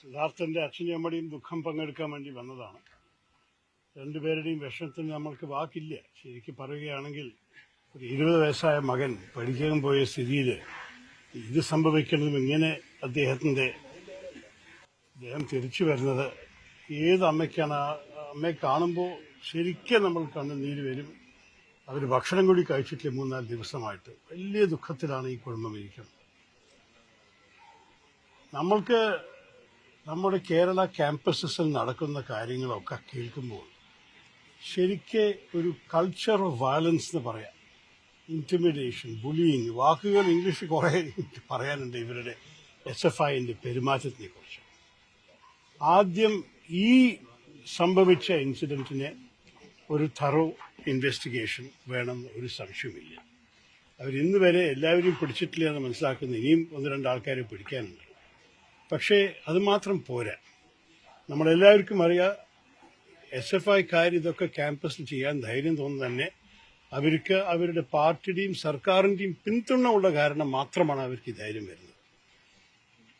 സിദ്ധാർത്ഥന്റെ അച്ഛനും അമ്മയുടെയും ദുഃഖം പങ്കെടുക്കാൻ വേണ്ടി വന്നതാണ്. രണ്ടുപേരുടെയും വിഷമത്തിന് നമ്മൾക്ക് വാക്കില്ല. ശരിക്കും പറയുകയാണെങ്കിൽ ഒരു ഇരുപത് വയസ്സായ മകൻ പഠിക്കാൻ പോയ സ്ഥിതിയിൽ ഇത് സംഭവിക്കുന്നതും ഇങ്ങനെ അദ്ദേഹത്തിന്റെ അദ്ദേഹം തിരിച്ചു വരുന്നത് ഏത് അമ്മയ്ക്കാണ്? അമ്മയെ കാണുമ്പോൾ ശരിക്കും നമ്മൾ കണ്ണ് നീര് വരും. അവർ ഭക്ഷണം കൂടി കഴിച്ചിട്ടില്ല മൂന്നാൽ ദിവസമായിട്ട്. വലിയ ദുഃഖത്തിലാണ് ഈ കുടുംബം ഇരിക്കുന്നത്. നമ്മൾക്ക് നമ്മുടെ കേരള ക്യാമ്പസസിൽ നടക്കുന്ന കാര്യങ്ങളൊക്കെ കേൾക്കുമ്പോൾ ശരിക്കും ഒരു കൾച്ചർ ഓഫ് വയലൻസ് എന്ന് പറയാം. ഇന്റിമിഡേഷൻ ബുളിയിങ് വാക്കുകൾ ഇംഗ്ലീഷിൽ കുറേ പറയാനുണ്ട് ഇവരുടെ എസ് എഫ് ഐന്റെ പെരുമാറ്റത്തിനെ കുറിച്ച് ആദ്യം ഈ സംഭവിച്ച ഇൻസിഡന്റിനെ ഒരു തറോ ഇൻവെസ്റ്റിഗേഷൻ വേണം ഒരു സംശയമില്ല അവർ ഇന്ന് വരെ എല്ലാവരെയും പിടിച്ചിട്ടില്ല എന്ന് മനസ്സിലാക്കുന്ന ഇനിയും ഒന്ന് രണ്ട് ആൾക്കാരെ പിടിക്കാനുണ്ട്. പക്ഷേ അതുമാത്രം പോരാ. നമ്മളെല്ലാവർക്കും അറിയാം എസ് എഫ് ഐക്കാർ ഇതൊക്കെ ക്യാമ്പസിൽ ചെയ്യാൻ ധൈര്യം തോന്നുന്നു തന്നെ അവർക്ക് അവരുടെ പാർട്ടിയുടെയും സർക്കാരിന്റെയും പിന്തുണ ഉള്ള കാരണം മാത്രമാണ് അവർക്ക് ധൈര്യം വരുന്നത്.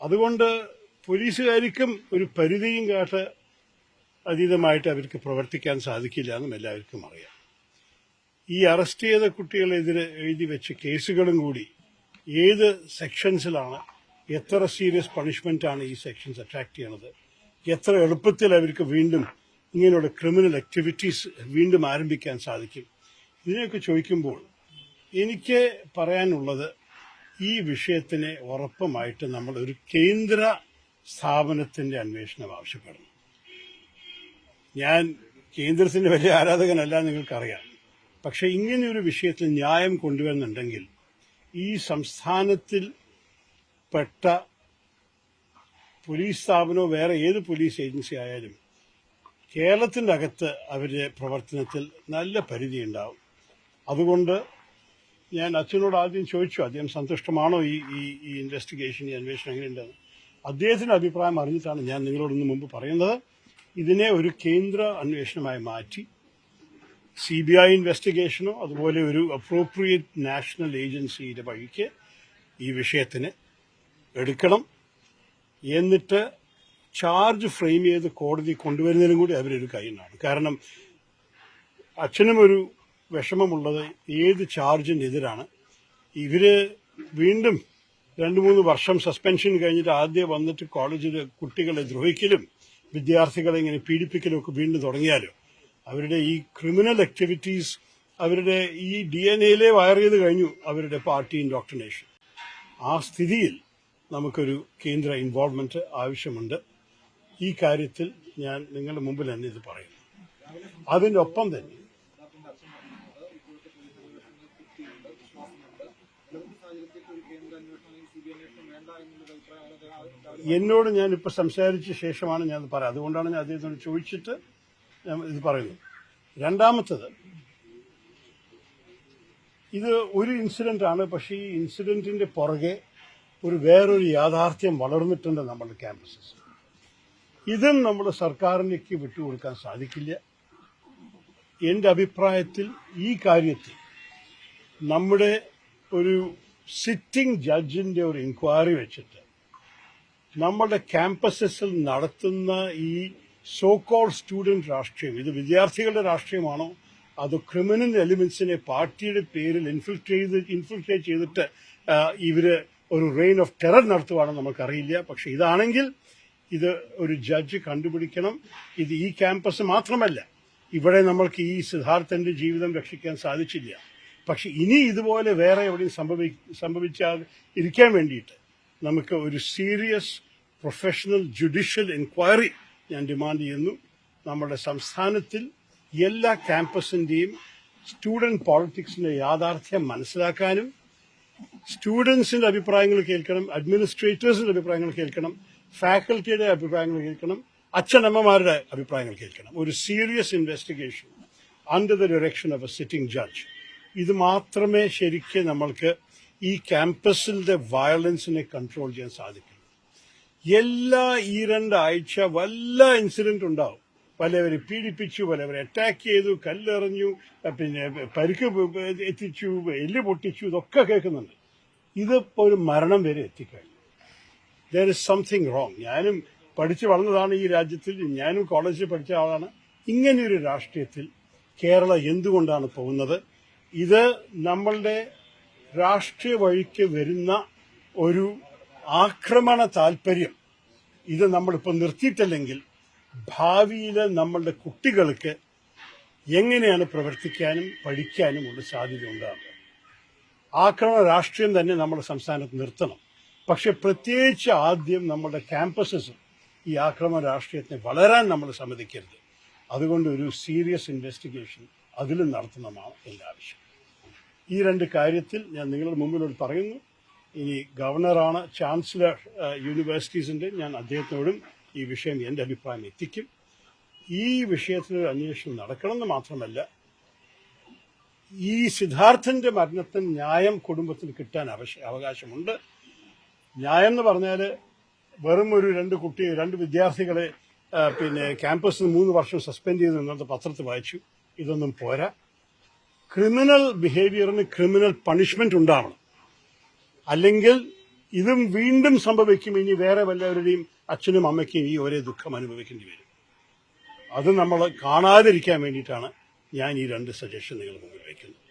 അതുകൊണ്ട് പോലീസുകാർക്കും ഒരു പരിധിയും കാട്ട് അതീതമായിട്ട് അവർക്ക് പ്രവർത്തിക്കാൻ സാധിക്കില്ല എന്നും എല്ലാവർക്കും അറിയാം. ഈ അറസ്റ്റ് ചെയ്ത കുട്ടികളെതിരെ എഴുതി വെച്ച കേസുകളും കൂടി ഏത് സെക്ഷൻസിലാണ് എത്ര സീരിയസ് പണിഷ്മെന്റ് ആണ് ഈ സെക്ഷൻസ് അട്രാക്ട് ചെയ്യണത്? എത്ര എളുപ്പത്തിൽ അവർക്ക് വീണ്ടും ഇങ്ങനെയുള്ള ക്രിമിനൽ ആക്ടിവിറ്റീസ് വീണ്ടും ആരംഭിക്കാൻ സാധിക്കും? ഇതിനെയൊക്കെ ചോദിക്കുമ്പോൾ എനിക്ക് പറയാനുള്ളത് ഈ വിഷയത്തിന് ഉറപ്പമായിട്ട് നമ്മൾ ഒരു കേന്ദ്ര സ്ഥാപനത്തിന്റെ അന്വേഷണം ആവശ്യപ്പെടണം. ഞാൻ കേന്ദ്രത്തിന്റെ വലിയ ആരാധകനല്ല നിങ്ങൾക്കറിയാം. പക്ഷെ ഇങ്ങനെയൊരു വിഷയത്തിൽ ന്യായം കൊണ്ടുവരുന്നുണ്ടെങ്കിൽ ഈ സംസ്ഥാനത്തിൽ പെട്ട പോലീസ് സ്ഥാപനമോ വേറെ ഏത് പോലീസ് ഏജൻസി ആയാലും കേരളത്തിന്റെ അകത്ത് അവരുടെ പ്രവർത്തനത്തിൽ നല്ല പരിധി ഉണ്ടാവും. അതുകൊണ്ട് ഞാൻ അച്ഛനോട് ആദ്യം ചോദിച്ചു അദ്ദേഹം സന്തുഷ്ടമാണോ ഈ ഈ ഈ ഇൻവെസ്റ്റിഗേഷൻ ഈ അന്വേഷണം എങ്ങനെയുണ്ടെന്ന്? അദ്ദേഹത്തിന്റെ അഭിപ്രായം അറിഞ്ഞിട്ടാണ് ഞാൻ നിങ്ങളോടൊന്ന് മുമ്പ് പറയുന്നത്. ഇതിനെ ഒരു കേന്ദ്ര അന്വേഷണമായി മാറ്റി സി ബി ഐ ഇൻവെസ്റ്റിഗേഷനോ അതുപോലെ ഒരു അപ്രോപ്രിയേറ്റ് നാഷണൽ ഏജൻസിയുടെ വഴിക്ക് ഈ വിഷയത്തിന് എടുക്കണം. എന്നിട്ട് ചാർജ് ഫ്രെയിം ചെയ്ത് കോടതി കൊണ്ടുവരുന്നതിനും കൂടി അവരൊരു കൈനാണ് കാരണം അച്ഛനും ഒരു വിഷമമുള്ളത് ഏത് ചാർജിനെതിരാണ് ഇവർ വീണ്ടും രണ്ട് മൂന്ന് വർഷം സസ്പെൻഷൻ കഴിഞ്ഞിട്ട് ആദ്യം വന്നിട്ട് കോളേജിൽ കുട്ടികളെ ദ്രോഹിക്കലും വിദ്യാർത്ഥികളെ ഇങ്ങനെ പീഡിപ്പിക്കലും ഒക്കെ വീണ്ടും തുടങ്ങിയാലോ അവരുടെ ഈ ക്രിമിനൽ ആക്ടിവിറ്റീസ് അവരുടെ ഈ ഡി എൻ എയിലെ വയർ ചെയ്ത് കഴിഞ്ഞു അവരുടെ പാർട്ടി ഇൻഡോക്ട്രിനേഷൻ ആ സ്ഥിതിയിൽ നമുക്കൊരു കേന്ദ്ര ഇൻവോൾവ്മെന്റ് ആവശ്യമുണ്ട്. ഈ കാര്യത്തിൽ ഞാൻ നിങ്ങളുടെ മുമ്പിൽ തന്നെ ഇത് പറയുന്നു അതിന്റെ ഒപ്പം തന്നെ എന്നോട് ഞാൻ ഇപ്പൊ സംസാരിച്ച ശേഷമാണ് ഞാൻ പറയാം അതുകൊണ്ടാണ് ഞാൻ അദ്ദേഹത്തോട് ചോദിച്ചിട്ട് ഞാൻ ഇത് പറയുന്നു രണ്ടാമത്തത് ഇത് ഒരു ഇൻസിഡന്റ് ആണ് പക്ഷേ ഈ ഇൻസിഡന്റിന്റെ പുറകെ ഒരു വേറൊരു യാഥാർത്ഥ്യം വളർന്നിട്ടുണ്ട് നമ്മുടെ ക്യാമ്പസസ് ഇതും നമ്മുടെ സർക്കാരിലേക്ക് വിട്ടുകൊടുക്കാൻ സാധിക്കില്ല. എന്റെ അഭിപ്രായത്തിൽ ഈ കാര്യത്തിൽ നമ്മുടെ ഒരു സിറ്റിംഗ് ജഡ്ജിന്റെ ഒരു ഇൻക്വയറി വെച്ചിട്ട് നമ്മുടെ ക്യാമ്പസസിൽ നടത്തുന്ന ഈ സോ കോൾ സ്റ്റുഡന്റ് രാഷ്ട്രീയം ഇത് വിദ്യാർത്ഥികളുടെ രാഷ്ട്രീയമാണോ? അത് ക്രിമിനൽ എലിമെന്റ്സിനെ പാർട്ടിയുടെ പേരിൽ ഇൻഫിൽട്രേറ്റ് ഇൻഫിൽട്രേറ്റ് ചെയ്തിട്ട് ഇവർ ഒരു റെയിൻ ഓഫ് ടെറർ നടത്തുവാണെന്ന് നമുക്കറിയില്ല. പക്ഷെ ഇതാണെങ്കിൽ ഇത് ഒരു ജഡ്ജ് കണ്ടുപിടിക്കണം. ഇത് ഈ ക്യാമ്പസ് മാത്രമല്ല. ഇവിടെ നമ്മൾക്ക് ഈ സിദ്ധാർത്ഥന്റെ ജീവിതം രക്ഷിക്കാൻ സാധിച്ചില്ല. പക്ഷെ ഇനി ഇതുപോലെ വേറെ എവിടെയും സംഭവി സംഭവിച്ചാൽ ഇരിക്കാൻ വേണ്ടിയിട്ട് നമുക്ക് ഒരു സീരിയസ് പ്രൊഫഷണൽ ജുഡീഷ്യൽ എൻക്വയറി ഞാൻ ഡിമാൻഡ് ചെയ്യുന്നു. നമ്മുടെ സംസ്ഥാനത്തിൽ എല്ലാ ക്യാമ്പസിന്റെയും സ്റ്റുഡന്റ് പോളിറ്റിക്സിന്റെ യാഥാർത്ഥ്യം മനസ്സിലാക്കാനും സ്റ്റുഡൻസിന്റെ അഭിപ്രായങ്ങൾ കേൾക്കണം അഡ്മിനിസ്ട്രേറ്റേഴ്സിന്റെ അഭിപ്രായങ്ങൾ കേൾക്കണം ഫാക്കൽറ്റിയുടെ അഭിപ്രായങ്ങൾ കേൾക്കണം അച്ഛനമ്മമാരുടെ അഭിപ്രായങ്ങൾ കേൾക്കണം. ഒരു serious investigation under the direction of a sitting judge ഇത് മാത്രമേ ശരിക്കും നമ്മൾക്ക് ഈ ക്യാമ്പസിന്റെ വയലൻസിനെ കൺട്രോൾ ചെയ്യാൻ സാധിക്കൂ. എല്ലാ ഈ രണ്ടാഴ്ച വല്ല ഇൻസിഡന്റ് ഉണ്ടാവും. പലവരെ പീഡിപ്പിച്ചു പലവരെ അറ്റാക്ക് ചെയ്തു കല്ലെറിഞ്ഞു പിന്നെ പരിക്ക് എത്തിച്ചു എല്ല് പൊട്ടിച്ചു ഇതൊക്കെ കേൾക്കുന്നുണ്ട്. ഇതിപ്പോ ഒരു മരണം വരെ എത്തിക്കഴിഞ്ഞു. ദർ ഇസ് സംതിങ് റോങ് ഞാനും പഠിച്ചു വളർന്നതാണ് ഈ രാജ്യത്തിൽ. ഞാനും കോളേജിൽ പഠിച്ച ആളാണ്. ഇങ്ങനെയൊരു രാഷ്ട്രീയത്തിൽ കേരളം എന്തുകൊണ്ടാണ് പോകുന്നത്? ഇത് നമ്മളുടെ രാഷ്ട്രീയ വഴിക്ക് വരുന്ന ഒരു ആക്രമണ താല്പര്യം. ഇത് നമ്മളിപ്പോൾ നിർത്തിയിട്ടില്ലെങ്കിൽ ഭാവിയിൽ നമ്മളുടെ കുട്ടികൾക്ക് എങ്ങനെയാണ് പ്രവർത്തിക്കാനും പഠിക്കാനും ഉള്ള സാധ്യത ഉണ്ടാകുക ആക്രമണ രാഷ്ട്രീയം തന്നെ നമ്മുടെ സംസ്ഥാനത്ത് നിർത്തണം. പക്ഷെ പ്രത്യേകിച്ച് ആദ്യം നമ്മുടെ ക്യാമ്പസസ് ഈ ആക്രമണ രാഷ്ട്രീയത്തിന് വളരാൻ നമ്മൾ സമ്മതിക്കരുത്. അതുകൊണ്ട് ഒരു സീരിയസ് ഇൻവെസ്റ്റിഗേഷൻ അതിലും നടത്തണമാണ് എന്റെ ആവശ്യം. ഈ രണ്ട് കാര്യത്തിൽ ഞാൻ നിങ്ങളുടെ മുമ്പിലോട് പറയുന്നു. ഇനി ഗവർണറാണ് ചാൻസലർ യൂണിവേഴ്സിറ്റീസിന്റെ ഞാൻ അദ്ദേഹത്തോടും ഈ വിഷയം എന്റെ അഭിപ്രായം എത്തിക്കും. ഈ വിഷയത്തിനൊരു അന്വേഷണം നടക്കണമെന്ന് മാത്രമല്ല ഈ സിദ്ധാർത്ഥന്റെ മരണത്തിന് ന്യായം കുടുംബത്തിന് കിട്ടാൻ അവകാശമുണ്ട്. ന്യായം എന്ന് പറഞ്ഞാൽ വെറും ഒരു രണ്ട് കുട്ടി രണ്ട് വിദ്യാർത്ഥികളെ പിന്നെ ക്യാമ്പസിൽ മൂന്ന് വർഷം സസ്പെൻഡ് ചെയ്ത് ഇന്നത്തെ പത്രത്തിൽ വായിച്ചു. ഇതൊന്നും പോരാ. ക്രിമിനൽ ബിഹേവിയറിന് ക്രിമിനൽ പണിഷ്മെന്റ് ഉണ്ടാവണം. അല്ലെങ്കിൽ ഇതും വീണ്ടും സംഭവിക്കും. ഇനി വേറെ വല്ലവരുടെയും അച്ഛനും അമ്മയ്ക്കും ഈ ഒരേ ദുഃഖം അനുഭവിക്കേണ്ടി വരും. അത് നമ്മൾ കാണാതിരിക്കാൻ വേണ്ടിയിട്ടാണ് ഞാൻ ഈ രണ്ട് സജഷൻ നിങ്ങൾ മുമ്പിൽ വയ്ക്കുന്നത്